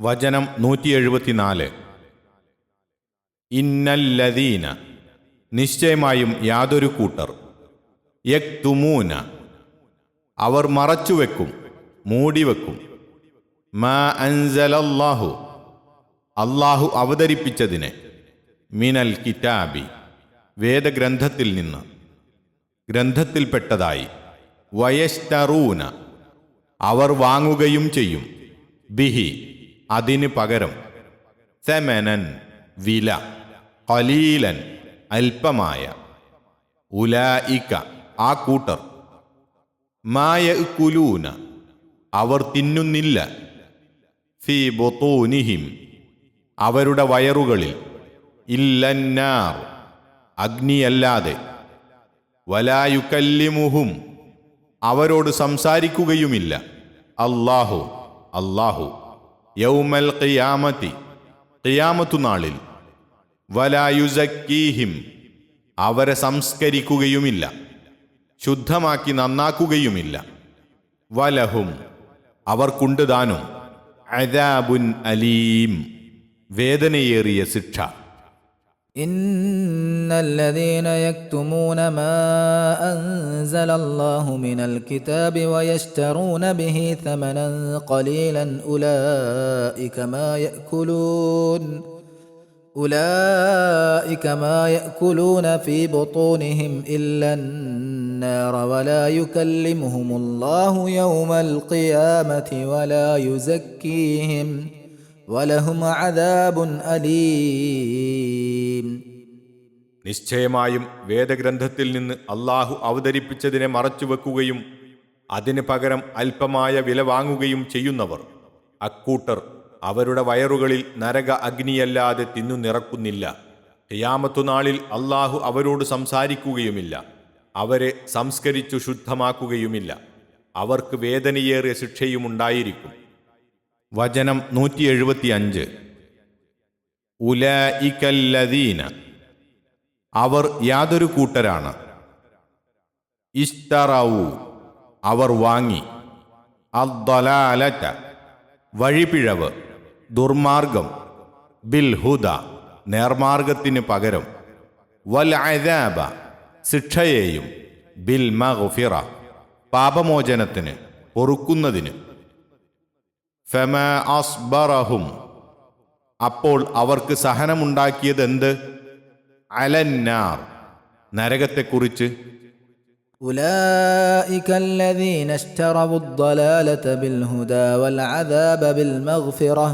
വചനം നൂറ്റി എഴുപത്തിനാല് ഇന്നല്ലദീന നിശ്ചയമായും യാതൊരു കൂട്ടർ. യക് തുമൂന അവർ മറച്ചുവെക്കും മൂടിവെക്കും. മാ അൻസലല്ലാഹു അള്ളാഹു അവതരിപ്പിച്ചതിനെ മിനൽ കിതാബി വേദഗ്രന്ഥത്തിൽ നിന്ന്. ഗ്രന്ഥത്തിൽപ്പെട്ടതായി വയസ്തറൂന അവർ വാങ്ങുകയും ചെയ്യും. ബിഹി അതിന് പകരം സെമനൻ വില കലീലൻ അല്പമായ ഉലായിക്ക ആ കൂട്ടർ. മായ കുലൂന അവർ തിന്നുന്നില്ല. ഫി ബൊത്തോനിഹിം അവരുടെ വയറുകളിൽ ഇല്ലന്നാർ അഗ്നിയല്ലാതെ. വലായുക്കല്ലിമുഹും അവരോട് സംസാരിക്കുകയുമില്ല. അല്ലാഹു അല്ലാഹു. യൗമൽ ഖിയാമതി ഖിയാമത്തു നാളിൽ വലായുസക്കീഹിം അവരെ സംസ്കരിക്കുകയുമില്ല. ശുദ്ധമാക്കി നന്നാക്കുകയുമില്ല. വലഹും അവർക്കുണ്ട് ദാനും. അദാബുൻ അലീം വേദനയേറിയ ശിക്ഷ. إن الذين يكتمون ما أنزل الله من الكتاب ويشترون به ثمنا قليلا أولئك ما يأكلون أولئك ما يأكلون في بطونهم إلا النار ولا يكلمهم الله يوم القيامة ولا يزكيهم ولهم عذاب أليم. നിശ്ചയമായും വേദഗ്രന്ഥത്തിൽ നിന്ന് അള്ളാഹു അവതരിപ്പിച്ചതിനെ മറച്ചുവെക്കുകയും അതിന് പകരം അല്പമായ വില വാങ്ങുകയും ചെയ്യുന്നവർ. അക്കൂട്ടർ അവരുടെ വയറുകളിൽ നരക അഗ്നിയല്ലാതെ തിന്നു നിറക്കുന്നില്ല. ഹിയാമത്തുനാളിൽ അള്ളാഹു അവരോട് സംസാരിക്കുകയുമില്ല. അവരെ സംസ്കരിച്ചു ശുദ്ധമാക്കുകയുമില്ല. അവർക്ക് വേദനയേറിയ ശിക്ഷയുമുണ്ടായിരിക്കും. വചനം നൂറ്റി എഴുപത്തിയഞ്ച് ഉലഇക്കല്ലദീന അവർ യാതൊരു കൂട്ടരാണ്. ഇഷ്ടറാവു അവർ വാങ്ങി. അദ്ദലാലറ്റ വഴിപിഴവ്. ദുർമാർഗം. ബിൽ ഹുദ നേർമാർഗത്തിന് പകരം. വൽ അദാബ ശിക്ഷയെയും. ബിൽ മഹുഫിറ പാപമോചനത്തിന്. പൊറുക്കുന്നതിന്. ഫമ അസ്ബറഹും. അപ്പോൾ അവർക്ക് സഹനമുണ്ടാക്കിയതെന്ത് അലന്നാർ നരകത്തെക്കുറിച്ച് أولئك الذين اشتروا الضلالة بالهدى والعذاب بالمغفرة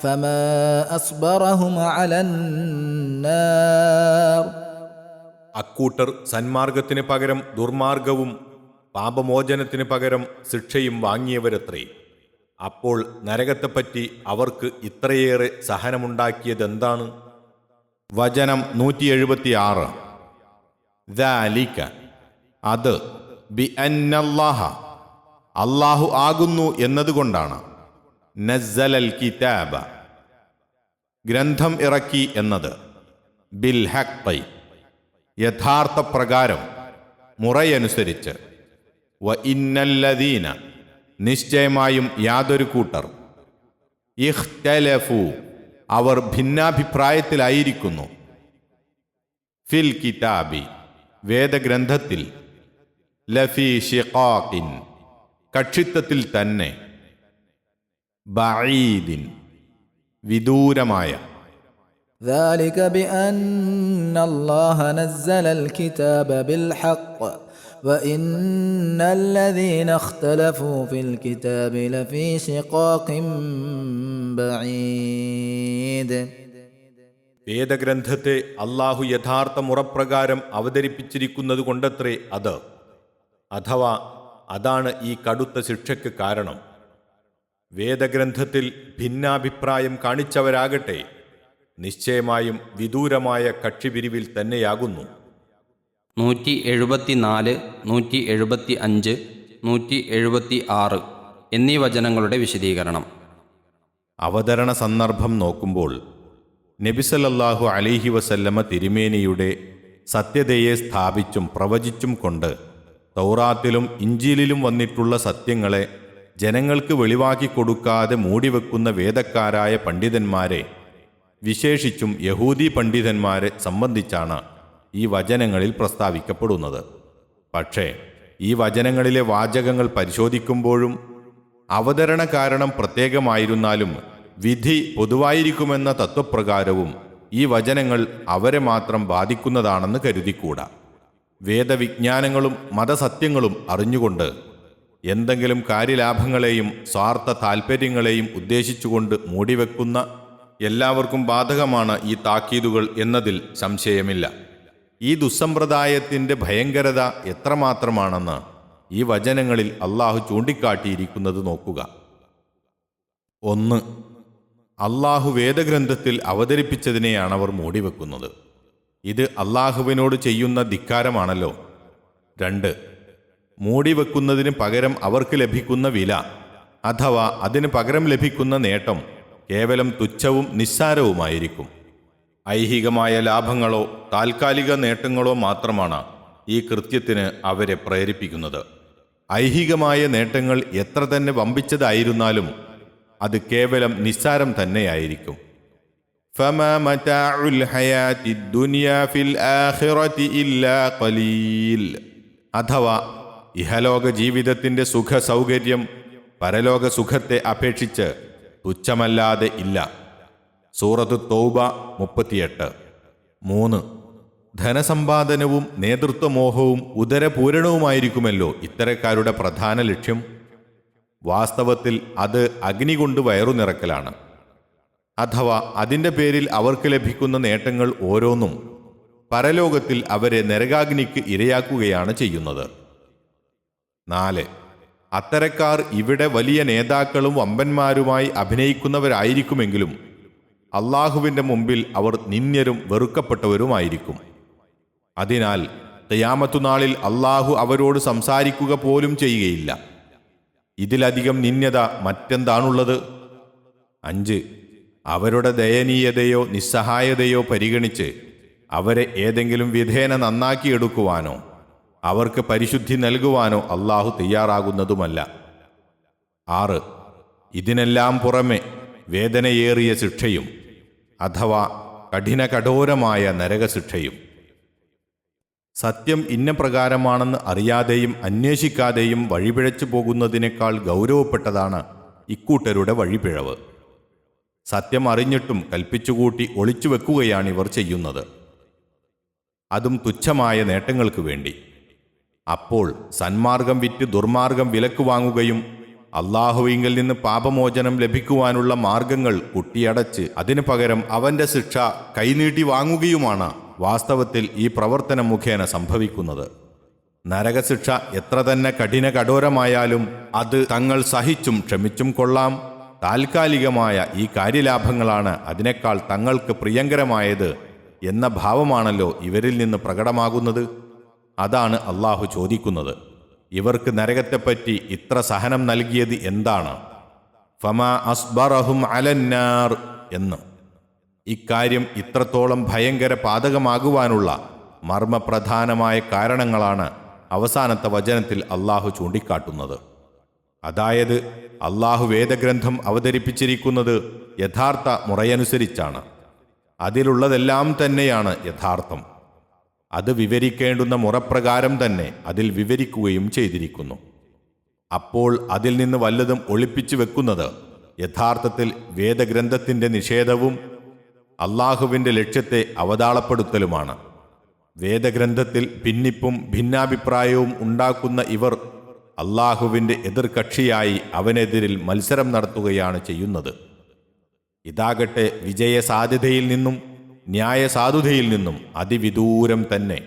فما أصبرهم على النار അക്കൂട്ടർ സന്മാർഗത്തിന് പകരം ദുർമാർഗവും പാപമോചനത്തിന് പകരം ശിക്ഷയും വാങ്ങിയവരത്രേ അപ്പോൾ നരകത്തെപ്പറ്റി അവർക്ക് ഇത്രയേറെ സഹനമുണ്ടാക്കിയതെന്താണ്? വചനം നൂറ്റി എഴുപത്തിയാറ് ദാലിക്ക അത് ബി അന്നല്ലാഹ. അള്ളാഹു ആകുന്നു എന്നതുകൊണ്ടാണ്. നസ്സലൽ കിതാബ. ഗ്രന്ഥം ഇറക്കി എന്നത്. ബിൽ ഹക്കൈ യഥാർത്ഥ പ്രകാരം മുറയനുസരിച്ച്. വ ഇന്നല്ലദീന. നിശ്ചയമായും യാതൊരു കൂട്ടർ. ഇഖ്തലഫു. അവർ ഭിന്നാഭിപ്രായത്തിലായിരിക്കുന്നു. ഫിൽ കിതാബി. വേദഗ്രന്ഥത്തിൽ. ലഫി ഷിഖാഖിൻ കക്ഷിത്വത്തിൽ തന്നെ. ബഈദിൻ. വിദൂരമായ. ذلك بأن الله نزل الكتاب بالحق وإن الذين اختلفوا في الكتاب لفي شقاق بعيد വേദഗ്രന്ഥത്തെ അള്ളാഹു യഥാർത്ഥ മുറപ്രകാരം അവതരിപ്പിച്ചിരിക്കുന്നത് കൊണ്ടത്രേ അത് അഥവാ അതാണ് ഈ കടുത്ത ശിക്ഷയ്ക്ക് കാരണം വേദഗ്രന്ഥത്തിൽ ഭിന്നാഭിപ്രായം കാണിച്ചവരാകട്ടെ നിശ്ചയമായും വിദൂരമായ കക്ഷിപിരിവിൽ തന്നെയാകുന്നു. നൂറ്റി എഴുപത്തി നാല് നൂറ്റി എഴുപത്തി അഞ്ച് നൂറ്റി എഴുപത്തി ആറ് എന്നീ വചനങ്ങളുടെ വിശദീകരണം. അവതരണ സന്ദർഭം നോക്കുമ്പോൾ നബിസലല്ലാഹു അലിഹി വസല്ലമ തിരുമേനിയുടെ സത്യതയെ സ്ഥാപിച്ചും പ്രവചിച്ചും കൊണ്ട് തൗറാത്തിലും ഇഞ്ചിയിലും വന്നിട്ടുള്ള സത്യങ്ങളെ ജനങ്ങൾക്ക് വെളിവാക്കി കൊടുക്കാതെ മൂടിവെക്കുന്ന വേദക്കാരായ പണ്ഡിതന്മാരെ വിശേഷിച്ചും യഹൂദി പണ്ഡിതന്മാരെ സംബന്ധിച്ചാണ് ഈ വചനങ്ങളിൽ പ്രസ്താവിക്കപ്പെടുന്നത്. പക്ഷേ ഈ വചനങ്ങളിലെ വാചകങ്ങൾ പരിശോധിക്കുമ്പോഴും അവതരണ കാരണം പ്രത്യേകമായിരുന്നാലും വിധി പൊതുവായിരിക്കുമെന്ന തത്വപ്രകാരവും ഈ വചനങ്ങൾ അവരെ മാത്രം ബാധിക്കുന്നതാണെന്ന് കരുതിക്കൂടാ. വേദവിജ്ഞാനങ്ങളും മതസത്യങ്ങളും അറിഞ്ഞുകൊണ്ട് എന്തെങ്കിലും കാര്യലാഭങ്ങളെയും സ്വാർത്ഥ താൽപ്പര്യങ്ങളെയും ഉദ്ദേശിച്ചുകൊണ്ട് മൂടിവെക്കുന്ന എല്ലാവർക്കും ബാധകമാണ് ഈ താക്കീതുകൾ എന്നതിൽ സംശയമില്ല. ഈ ദുസ്സമ്പ്രദായത്തിന്റെ ഭയങ്കരത എത്രമാത്രമാണെന്ന് ഈ വചനങ്ങളിൽ അള്ളാഹു ചൂണ്ടിക്കാട്ടിയിരിക്കുന്നത് നോക്കുക. ഒന്ന് അള്ളാഹു വേദഗ്രന്ഥത്തിൽ അവതരിപ്പിച്ചതിനെയാണ് അവർ മൂടിവെക്കുന്നത്. ഇത് അള്ളാഹുവിനോട് ചെയ്യുന്ന ധിക്കാരമാണല്ലോ. രണ്ട് മൂടിവെക്കുന്നതിന് പകരം അവർക്ക് ലഭിക്കുന്ന വില അഥവാ അതിന് പകരം ലഭിക്കുന്ന നേട്ടം കേവലം തുച്ഛവും നിസ്സാരവുമായിരിക്കും. ഐഹികമായ ലാഭങ്ങളോ താൽക്കാലിക നേട്ടങ്ങളോ മാത്രമാണ് ഈ കൃത്യത്തിന് അവരെ പ്രേരിപ്പിക്കുന്നത്. ഐഹികമായ നേട്ടങ്ങൾ എത്ര തന്നെ വമ്പിച്ചതായിരുന്നാലും അത് കേവലം നിസ്സാരം തന്നെയായിരിക്കും. അഥവാ ഇഹലോക ജീവിതത്തിന്റെ സുഖ സൗകര്യം പരലോക സുഖത്തെ അപേക്ഷിച്ച് തുച്ഛമല്ലാതെ ഇല്ല. സൂറത്ത് തൗബ മുപ്പത്തിയെട്ട്. മൂന്ന്. ധനസമ്പാദനവും നേതൃത്വമോഹവും ഉദരപൂരണവുമായിരിക്കുമല്ലോ ഇത്തരക്കാരുടെ പ്രധാന ലക്ഷ്യം. വാസ്തവത്തിൽ അത് അഗ്നി കൊണ്ട് വയറുനിറക്കലാണ് അഥവാ അതിന്റെ പേരിൽ അവർക്ക് ലഭിക്കുന്ന നേട്ടങ്ങൾ ഓരോന്നും പരലോകത്തിൽ അവരെ നരകാഗ്നിക്ക് ഇരയാക്കുകയാണ് ചെയ്യുന്നത്. നാല്. അത്തരക്കാർ ഇവിടെ വലിയ നേതാക്കളും വമ്പന്മാരുമായി അഭിനയിക്കുന്നവരായിരിക്കുമെങ്കിലും അള്ളാഹുവിന്റെ മുമ്പിൽ അവർ നിന്ദ്യരും വെറുക്കപ്പെട്ടവരുമായിരിക്കും. അതിനാൽ തയ്യാമത്തുനാളിൽ അള്ളാഹു അവരോട് സംസാരിക്കുക പോലും ചെയ്യുകയില്ല. ഇതിലധികം നിന്യത മറ്റെന്താണുള്ളത്? അഞ്ച് അവരുടെ ദയനീയതയോ നിസ്സഹായതയോ പരിഗണിച്ച് അവരെ ഏതെങ്കിലും വിധേന നന്നാക്കിയെടുക്കുവാനോ അവർക്ക് പരിശുദ്ധി നൽകുവാനോ അള്ളാഹു തയ്യാറാകുന്നതുമല്ല. ആറ് ഇതിനെല്ലാം പുറമെ വേദനയേറിയ ശിക്ഷയും അഥവാ കഠിന കഠോരമായ നരകശിക്ഷയും. സത്യം ഇന്ന പ്രകാരമാണെന്ന് അറിയാതെയും അന്വേഷിക്കാതെയും വഴിപിഴച്ചു പോകുന്നതിനേക്കാൾ ഗൗരവപ്പെട്ടതാണ് ഇക്കൂട്ടരുടെ വഴിപിഴവ്. സത്യം അറിഞ്ഞിട്ടും കൽപ്പിച്ചുകൂട്ടി ഒളിച്ചു വെക്കുകയാണ് ഇവർ ചെയ്യുന്നത്. അതും തുച്ഛമായ നേട്ടങ്ങൾക്ക് വേണ്ടി. അപ്പോൾ സന്മാർഗം വിറ്റ് ദുർമാർഗം വിലക്ക് വാങ്ങുകയും അള്ളാഹുവിങ്കിൽ നിന്ന് പാപമോചനം ലഭിക്കുവാനുള്ള മാർഗങ്ങൾ കുട്ടിയടച്ച് അതിനു പകരം അവന്റെ ശിക്ഷ കൈനീട്ടി വാങ്ങുകയുമാണ് വാസ്തവത്തിൽ ഈ പ്രവർത്തനം മുഖേന സംഭവിക്കുന്നത്. നരകശിക്ഷ എത്ര തന്നെ കഠിന കഠോരമായാലും അത് തങ്ങൾ സഹിച്ചും ക്ഷമിച്ചും കൊള്ളാം. താൽക്കാലികമായ ഈ കാര്യലാഭങ്ങളാണ് അതിനേക്കാൾ തങ്ങൾക്ക് പ്രിയങ്കരമായത് എന്ന ഭാവമാണല്ലോ ഇവരിൽ നിന്ന് പ്രകടമാകുന്നത്. അതാണ് അള്ളാഹു ചോദിക്കുന്നത്. ഇവർക്ക് നരകത്തെപ്പറ്റി ഇത്ര സഹനം നൽകിയത് എന്താണ്? ഫമാ അസ്ബറഹും അലന്നാർ എന്ന്. ഇക്കാര്യം ഇത്രത്തോളം ഭയങ്കര പാതകമാകുവാനുള്ള മർമ്മപ്രധാനമായ കാരണങ്ങളാണ് അവസാനത്തെ വചനത്തിൽ അള്ളാഹു ചൂണ്ടിക്കാട്ടുന്നത്. അതായത് അള്ളാഹു വേദഗ്രന്ഥം അവതരിപ്പിച്ചിരിക്കുന്നത് യഥാർത്ഥ മുറയനുസരിച്ചാണ്. അതിലുള്ളതെല്ലാം തന്നെയാണ് യഥാർത്ഥം. അത് വിവരിക്കേണ്ടുന്ന മുറപ്രകാരം തന്നെ അതിൽ വിവരിക്കുകയും ചെയ്തിരിക്കുന്നു. അപ്പോൾ അതിൽ നിന്ന് വല്ലതും ഒളിപ്പിച്ചു വെക്കുന്നത് യഥാർത്ഥത്തിൽ വേദഗ്രന്ഥത്തിന്റെ നിഷേധവും അള്ളാഹുവിന്റെ ലക്ഷ്യത്തെ അവതാളപ്പെടുത്തലുമാണ്. വേദഗ്രന്ഥത്തിൽ ഭിന്നിപ്പും ഭിന്നാഭിപ്രായവും ഉണ്ടാക്കുന്ന ഇവർ അള്ളാഹുവിന്റെ എതിർകക്ഷിയായി അവനെതിരിൽ മത്സരം നടത്തുകയാണ് ചെയ്യുന്നത്. ഇതാകട്ടെ വിജയ സാധ്യതയിൽ നിന്നും ന്യായസാധുതയിൽ നിന്നും അതിവിദൂരം തന്നെ.